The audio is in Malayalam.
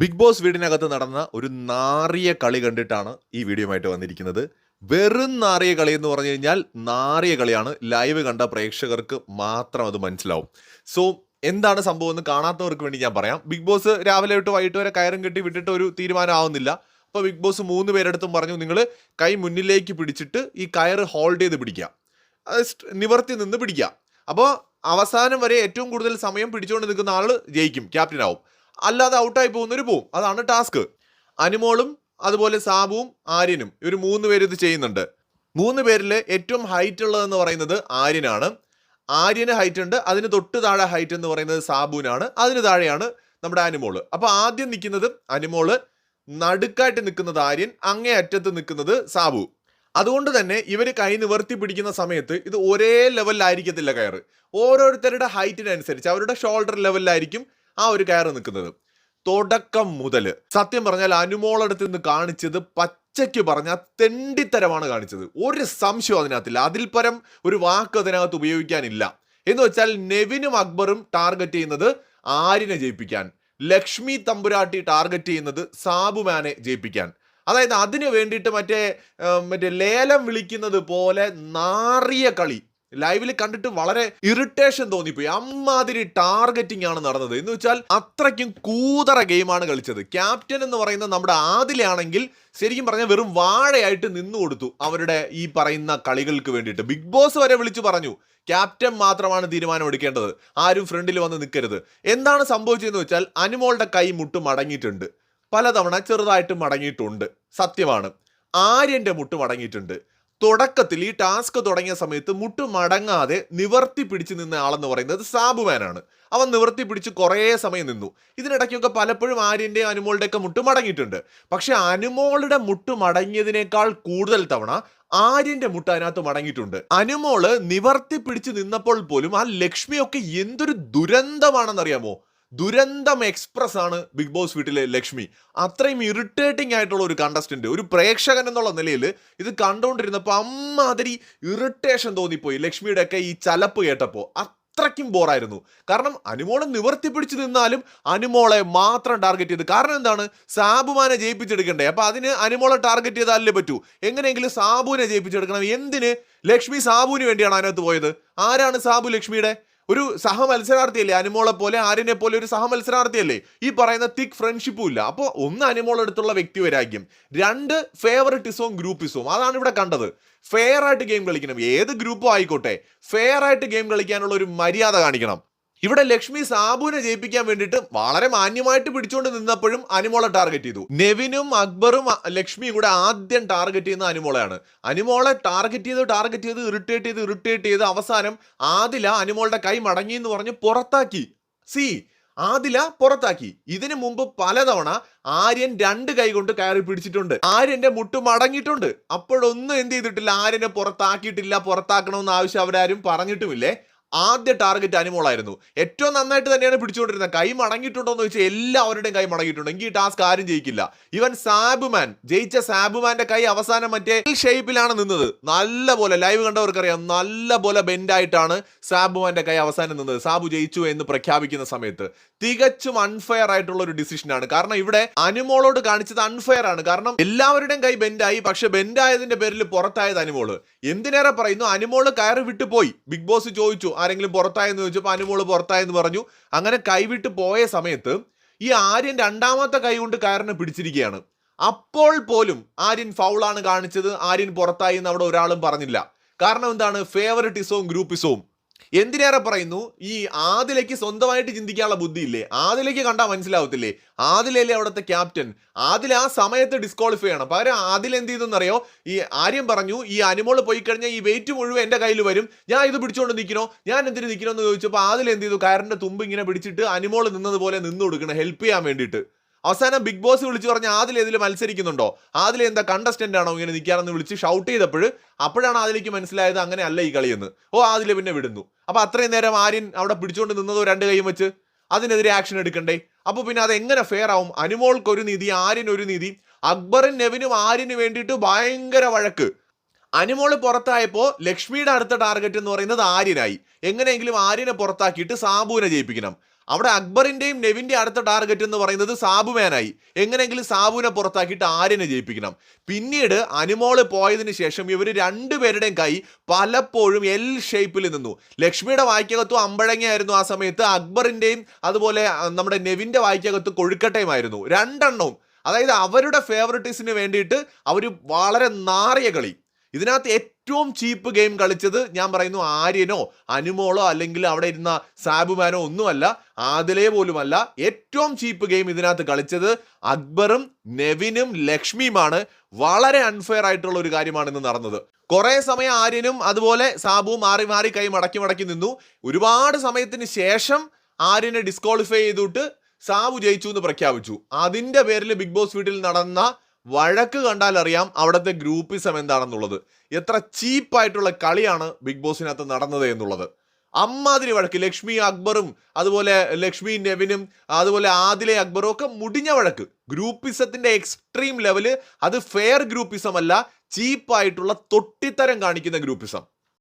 ബിഗ് ബോസ് വീടിനകത്ത് നടന്ന ഒരു നാറിയ കളി കണ്ടിട്ടാണ് ഈ വീഡിയോയുമായിട്ട് വന്നിരിക്കുന്നത്. വെറും നാറിയ കളി എന്ന് പറഞ്ഞു കഴിഞ്ഞാൽ നാറിയ കളിയാണ്. ലൈവ് കണ്ട പ്രേക്ഷകർക്ക് മാത്രം അത് മനസ്സിലാവും. സോ എന്താണ് സംഭവം എന്ന് കാണാത്തവർക്ക് വേണ്ടി ഞാൻ പറയാം. ബിഗ് ബോസ് രാവിലെ തൊട്ട് വൈകിട്ട് വരെ കയറും കെട്ടി വിട്ടിട്ട് ഒരു തീരുമാനം ആവുന്നില്ല അപ്പോൾ ബിഗ് ബോസ് മൂന്ന് പേരെടുത്തും പറഞ്ഞു നിങ്ങൾ കൈ മുന്നിലേക്ക് പിടിച്ചിട്ട് ഈ കയർ ഹോൾഡ് ചെയ്ത് പിടിക്കുക. നിവർത്തി നിന്ന് പിടിക്കുക. അപ്പോൾ അവസാനം വരെ ഏറ്റവും കൂടുതൽ സമയം പിടിച്ചുകൊണ്ട് നിൽക്കുന്ന ആൾ ജയിക്കും ക്യാപ്റ്റൻ ആവും. അല്ലാതെ ഔട്ടായി പോകുന്നവർ പോവും. അതാണ് ടാസ്ക്. അനുമോളും അതുപോലെ സാബുവും ആര്യനും. ഇവർ മൂന്ന് പേര് ഇത് ചെയ്യുന്നുണ്ട്. മൂന്ന് പേരിൽ ഏറ്റവും ഹൈറ്റ് ഉള്ളതെന്ന് പറയുന്നത് ആര്യനാണ്. ആര്യന് ഹൈറ്റ് ഉണ്ട് അതിന് തൊട്ട് താഴെ ഹൈറ്റ് എന്ന് പറയുന്നത് സാബുവിനാണ് അതിന് താഴെയാണ് നമ്മുടെ അനുമോൾ. അപ്പോൾ ആദ്യം നിൽക്കുന്നത് അനുമോൾ നടുക്കായിട്ട് നിൽക്കുന്നത് ആര്യൻ അങ്ങേ അറ്റത്ത് നിൽക്കുന്നത് സാബു. അതുകൊണ്ട് തന്നെ ഇവർ കൈ നിവർത്തി പിടിക്കുന്ന സമയത്ത് ഇത് ഒരേ ലെവലിലായിരിക്കത്തില്ല കയറ്. ഓരോരുത്തരുടെ ഹൈറ്റിനനുസരിച്ച് അവരുടെ ഷോൾഡർ ലെവലിലായിരിക്കും ആ ഒരു കയറ് നിൽക്കുന്നത്. തുടക്കം മുതൽ സത്യം പറഞ്ഞാൽ അനുമോളടുത്ത് നിന്ന് കാണിച്ചത് പച്ചയ്ക്ക് പറഞ്ഞാൽ തെണ്ടിത്തരമാണ് കാണിച്ചത്. ഒരു സംശയം അതിനകത്തില്ല. അതിൽ പരം ഒരു വാക്ക് അതിനകത്ത് ഉപയോഗിക്കാനില്ല. എന്ന് വെച്ചാൽ നെവിനും അക്ബറും ടാർഗറ്റ് ചെയ്യുന്നത് ആരിനെ ജയിപ്പിക്കാൻ? ലക്ഷ്മി തമ്പുരാട്ടി ടാർഗറ്റ് ചെയ്യുന്നത് സാബുമാനെ ജയിപ്പിക്കാൻ. അതായത് അതിനു വേണ്ടിയിട്ട് മറ്റേ മറ്റേ ലേലം വിളിക്കുന്നത് പോലെ നാറിയ കളി. ലൈവിൽ കണ്ടിട്ട് വളരെ ഇറിറ്റേഷൻ തോന്നിപ്പോയി. അമ്മാതിരി ടാർഗറ്റിംഗ് ആണ് നടന്നത്. എന്ന് വെച്ചാൽ അത്രയ്ക്കും കൂതറ ഗെയിമാണ് കളിച്ചത്. ക്യാപ്റ്റൻ എന്ന് പറയുന്ന നമ്മുടെ ആദിലാണെങ്കിൽ ശരിക്കും പറഞ്ഞാൽ വെറും വാഴയായിട്ട് നിന്നു കൊടുത്തു അവരുടെ ഈ പറയുന്ന കളികൾക്ക് വേണ്ടിയിട്ട്. ബിഗ് ബോസ് വരെ വിളിച്ചു പറഞ്ഞു. ക്യാപ്റ്റൻ മാത്രമാണ് തീരുമാനം എടുക്കേണ്ടത്. ആരും ഫ്രണ്ടിൽ വന്ന് നിൽക്കരുത് എന്താണ് സംഭവിച്ചതെന്ന് വെച്ചാൽ അനുമോളുടെ കൈ മുട്ട് മടങ്ങിയിട്ടുണ്ട്. പലതവണ ചെറുതായിട്ട് മടങ്ങിയിട്ടുണ്ട്. സത്യമാണ്. ആര്യന്റെ മുട്ട് മടങ്ങിയിട്ടുണ്ട്. തുടക്കത്തിൽ ഈ ടാസ്ക് തുടങ്ങിയ സമയത്ത് മുട്ട് മടങ്ങാതെ നിവർത്തി പിടിച്ച് നിന്ന ആളെന്ന് പറയുന്നത് സാബുമാനാണ്. അവൻ നിവർത്തി പിടിച്ച് കുറേ സമയം നിന്നു. ഇതിനിടയ്ക്കൊക്കെ പലപ്പോഴും ആര്യന്റെയും അനുമോളുടെ ഒക്കെ മുട്ട് മടങ്ങിയിട്ടുണ്ട് പക്ഷെ അനുമോളുടെ മുട്ട് മടങ്ങിയതിനേക്കാൾ കൂടുതൽ തവണ ആര്യന്റെ മുട്ട അതിനകത്ത് മടങ്ങിയിട്ടുണ്ട്. അനുമോൾ നിവർത്തി പിടിച്ച് നിന്നപ്പോൾ പോലും ആ ലക്ഷ്മിയൊക്കെ എന്തൊരു ദുരന്തമാണെന്നറിയാമോ? ദുരന്തം എക്സ്പ്രസ് ആണ് ബിഗ് ബോസ് വീട്ടിലെ ലക്ഷ്മി. അത്രയും ഇറിറ്റേറ്റിംഗ് ആയിട്ടുള്ള ഒരു കണ്ടസ്റ്റന്റ് ഒരു പ്രേക്ഷകൻ എന്നുള്ള നിലയിൽ ഇത് കണ്ടുകൊണ്ടിരുന്നപ്പോൾ അമ്മാതിരി ഇറിറ്റേഷൻ തോന്നിപ്പോയി ലക്ഷ്മിയുടെ ഒക്കെ ഈ ചലപ്പ് കേട്ടപ്പോൾ അത്രയ്ക്കും ബോറായിരുന്നു കാരണം അനുമോളെ നിവർത്തി പിടിച്ചു നിന്നാലും അനുമോളെ മാത്രം ടാർഗറ്റ് ചെയ്ത്. കാരണം എന്താണ്? സാബുമാനെ ജയിപ്പിച്ചെടുക്കണ്ടേ. അപ്പം അതിന് അനുമോളെ ടാർഗറ്റ് ചെയ്താലേ പറ്റൂ. എങ്ങനെയെങ്കിലും സാബുവിനെ ജയിപ്പിച്ചെടുക്കണം. എന്തിന്? ലക്ഷ്മി സാബുവിന് വേണ്ടിയാണ് അതിനകത്ത് പോയത്. ആരാണ് സാബു ലക്ഷ്മിയുടെ? ഒരു സഹ മത്സരാർത്ഥിയല്ലേ അനുമോളെ പോലെ ആര്യനെ പോലെ ഒരു സഹ മത്സരാർത്ഥിയല്ലേ ഈ പറയുന്ന തിക് ഫ്രണ്ട്ഷിപ്പും ഇല്ല അപ്പോൾ ഒന്ന് അനുമോളെടുത്തുള്ള വ്യക്തി വൈരാഗ്യം രണ്ട് ഫേവറിറ്റിസവും ഗ്രൂപ്പിസവും. അതാണ് ഇവിടെ കണ്ടത്. ഫെയർ ആയിട്ട് ഗെയിം കളിക്കണം. ഏത് ഗ്രൂപ്പും ആയിക്കോട്ടെ. ഫെയർ ആയിട്ട് ഗെയിം കളിക്കാനുള്ള ഒരു മര്യാദ കാണിക്കണം. ഇവിടെ ലക്ഷ്മി സാബുവിനെ ജയിപ്പിക്കാൻ വേണ്ടിയിട്ട് വളരെ മാന്യമായിട്ട് പിടിച്ചുകൊണ്ട് നിന്നപ്പോഴും അനുമോളെ ടാർഗറ്റ് ചെയ്തു. നെവിനും അക്ബറും ലക്ഷ്മിയും കൂടെ ആദ്യം ടാർഗറ്റ് ചെയ്യുന്ന അനിമോളയാണ്. അനിമോളെ ടാർഗറ്റ് ചെയ്ത് ടാർഗറ്റ് ചെയ്ത് ഇറിറ്റേറ്റ് ചെയ്ത് ഇറിറ്റേറ്റ് ചെയ്ത് അവസാനം ആദില അനിമോളുടെ കൈ മടങ്ങി എന്ന് പറഞ്ഞ് പുറത്താക്കി. സി ആദില പുറത്താക്കി. ഇതിനു മുമ്പ് പലതവണ ആര്യൻ രണ്ട് കൈ കൊണ്ട് കയറി പിടിച്ചിട്ടുണ്ട്. ആര്യന്റെ മുട്ട് മടങ്ങിയിട്ടുണ്ട്. അപ്പോഴൊന്നും എന്ത് ചെയ്തിട്ടില്ല? ആര്യനെ പുറത്താക്കിയിട്ടില്ല. പുറത്താക്കണമെന്ന് ആവശ്യം അവരാരും പറഞ്ഞിട്ടുമില്ലേ? ആദ്യ ടാർഗറ്റ് അനുമോളായിരുന്നു. ഏറ്റവും നന്നായിട്ട് തന്നെയാണ് പിടിച്ചുകൊണ്ടിരുന്നത്. കൈ മടങ്ങിയിട്ടുണ്ടോ എന്ന് ചോദിച്ചാൽ എല്ലാവരുടെയും കൈ മടങ്ങിയിട്ടുണ്ട്. എങ്കിൽ ഈ ടാസ്ക് ആരും ജയിക്കില്ല. ഇവൻ സാബുമാൻ ജയിച്ച സാബുമാന്റെ കൈ അവസാനം മറ്റേ ഷേപ്പിലാണ് നിന്നത്. നല്ല പോലെ ലൈവ് കണ്ടവർക്കറിയാം നല്ല പോലെ ബെൻഡായിട്ടാണ് സാബുമാന്റെ കൈ അവസാനം നിന്നത്. സാബു ജയിച്ചു എന്ന് പ്രഖ്യാപിക്കുന്ന സമയത്ത്. തികച്ചും അൺഫെയർ ആയിട്ടുള്ള ഒരു ഡിസിഷനാണ് കാരണം ഇവിടെ അനിമോളോട് കാണിച്ചത് അൺഫെയർ ആണ്. കാരണം എല്ലാവരുടെയും കൈ ബെൻഡായി പക്ഷെ ബെൻഡായതിന്റെ പേരിൽ പുറത്തായത് അനുമോൾ. എന്തിനേറെ പറയുന്നു? അനുമോൾ കയറി വിട്ടു പോയി ബിഗ് ബോസ് ചോദിച്ചു ആരെങ്കിലും പുറത്തായെന്ന് ചോദിച്ചപ്പോൾ അനുമോൾ പുറത്തായെന്ന് പറഞ്ഞു. അങ്ങനെ കൈവിട്ട് പോയ സമയത്ത് ഈ ആര്യൻ രണ്ടാമത്തെ കൈ കൊണ്ട് കയറിനെ പിടിച്ചിരിക്കുകയാണ്. അപ്പോൾ പോലും ആര്യൻ ഫൗളാണ് കാണിച്ചത്. ആര്യൻ പുറത്തായി എന്ന് അവിടെ ഒരാളും പറഞ്ഞില്ല. കാരണം എന്താണ്? ഫേവറിറ്റിസവും ഗ്രൂപ്പിസവും എന്തിനേറെ പറയുന്നു? ഈ ആദിലേക്ക് സ്വന്തമായിട്ട് ചിന്തിക്കാനുള്ള ബുദ്ധി ഇല്ലേ ആദിലേക്ക് കണ്ടാൽ മനസ്സിലാവത്തില്ലേ? ആദിലല്ലേ അവിടുത്തെ ക്യാപ്റ്റൻ. ആദിൽ ആ സമയത്ത് ഡിസ്ക്വാളിഫൈ ചെയ്യണം പകരം ആദിൽ എന്ത് ചെയ്തെന്നറിയോ? ഈ ആര്യം പറഞ്ഞു ഈ അനുമോൾ പോയി കഴിഞ്ഞാൽ ഈ വെയിറ്റ് മുഴുവൻ എന്റെ കയ്യിൽ വരും. ഞാൻ ഇത് പിടിച്ചുകൊണ്ട് നിൽക്കണോ? ഞാൻ എന്തിനു നിൽക്കണോ എന്ന് ചോദിച്ചപ്പോൾ ആദിൽ എന്ത് ചെയ്തു? കയറിന്റെ തുമ്പ് ഇങ്ങനെ പിടിച്ചിട്ട് അനുമോൾ നിന്നതുപോലെ നിന്ന് കൊടുക്കണം ഹെൽപ്പ് ചെയ്യാൻ വേണ്ടിയിട്ട്. അവസാനം ബിഗ് ബോസ് വിളിച്ച് പറഞ്ഞ ആദിൽ ഇതിൽ മത്സരിക്കുന്നുണ്ടോ? ആദിൽ എന്താ കണ്ടസ്റ്റന്റ് ആണോ ഇങ്ങനെ നിൽക്കാനെന്ന് വിളിച്ച് ഷൗട്ട് ചെയ്തപ്പോൾ അപ്പോഴാണ് ആദിലേക്ക് മനസ്സിലായത് അങ്ങനെ അല്ല ഈ കളിയെന്ന് ഓ ആദിലെ പിന്നെ വിടുന്നു. അപ്പൊ അത്രയും നേരം ആര്യൻ അവിടെ പിടിച്ചുകൊണ്ട് നിന്നതോ രണ്ട് കൈയും വെച്ച് അതിനെതിരെ ആക്ഷൻ എടുക്കണ്ടേ? അപ്പൊ പിന്നെ അത് എങ്ങനെ ഫെയർ ആവും? അനുമോൾക്ക് ഒരു നീതി ആര്യൻ ഒരു നീതി അക്ബറും നെവിനും ആര്യന് വേണ്ടിയിട്ട് ഭയങ്കര വഴക്ക്. അനുമോൾ പുറത്തായപ്പോ ലക്ഷ്മിയുടെ അടുത്ത ടാർഗറ്റ് എന്ന് പറയുന്നത് ആര്യനായി. എങ്ങനെയെങ്കിലും ആര്യനെ പുറത്താക്കിയിട്ട് സാബുവിനെ ജയിപ്പിക്കണം. അവിടെ അക്ബറിന്റെയും നെവിന്റെ അടുത്ത ടാർഗറ്റ് എന്ന് പറയുന്നത് സാബുമാനായി എങ്ങനെയെങ്കിലും സാബുവിനെ പുറത്താക്കിയിട്ട് ആര്യനെ ജയിപ്പിക്കണം. പിന്നീട് അനുമോൾ പോയതിനു ശേഷം ഇവർ രണ്ടുപേരുടെയും കൈ പലപ്പോഴും എൽ ഷേപ്പിൽ നിന്നു. ലക്ഷ്മിയുടെ വായിക്കകത്തും അമ്പഴങ്ങയായിരുന്നു ആ സമയത്ത്. അക്ബറിന്റെയും അതുപോലെ നമ്മുടെ നെവിന്റെ വായിക്കകത്ത് കൊഴുക്കട്ടയുമായിരുന്നു. രണ്ടെണ്ണവും. അതായത് അവരുടെ ഫേവറിറ്റീസിന് വേണ്ടിയിട്ട് അവർ വളരെ നാറിയ കളി. ഇതിനകത്ത് ഏറ്റവും ചീപ്പ് ഗെയിം കളിച്ചത് ഞാൻ പറയുന്നു ആര്യനോ അനുമോളോ അല്ലെങ്കിൽ അവിടെ ഇരുന്ന സാബുമാനോ ഒന്നുമല്ല ആദിലേ പോലുമല്ല. ഏറ്റവും ചീപ്പ് ഗെയിം ഇതിനകത്ത് കളിച്ചത് അക്ബറും നെവിനും ലക്ഷ്മിയുമാണ്. വളരെ അൺഫെയർ ആയിട്ടുള്ള ഒരു കാര്യമാണ് ഇന്ന് നടന്നത്. കുറെ സമയം ആര്യനും അതുപോലെ സാബുവും മാറി മാറി കൈ മടക്കി മടക്കി നിന്നു. ഒരുപാട് സമയത്തിന് ശേഷം ആര്യനെ ഡിസ്ക്വാളിഫൈ ചെയ്തിട്ട് സാബു ജയിച്ചു എന്ന് പ്രഖ്യാപിച്ചു. അതിന്റെ പേരിൽ ബിഗ് ബോസ് വീട്ടിൽ നടന്ന വഴക്ക് കണ്ടാൽ അറിയാം അവിടുത്തെ ഗ്രൂപ്പിസം എന്താണെന്നുള്ളത്. എത്ര ചീപ്പായിട്ടുള്ള കളിയാണ് ബിഗ് ബോസിനകത്ത് നടന്നത് എന്നുള്ളത്. അമ്മാതിരി വഴക്ക്. ലക്ഷ്മി അക്ബറും അതുപോലെ ലക്ഷ്മി നെവിനും അതുപോലെ ആദിലെ അക്ബറും ഒക്കെ മുടിഞ്ഞ വഴക്ക്. ഗ്രൂപ്പിസത്തിന്റെ എക്സ്ട്രീം ലെവൽ അത് ഫെയർ ഗ്രൂപ്പിസം അല്ല ചീപ്പായിട്ടുള്ള തൊട്ടിത്തരം കാണിക്കുന്ന ഗ്രൂപ്പിസം.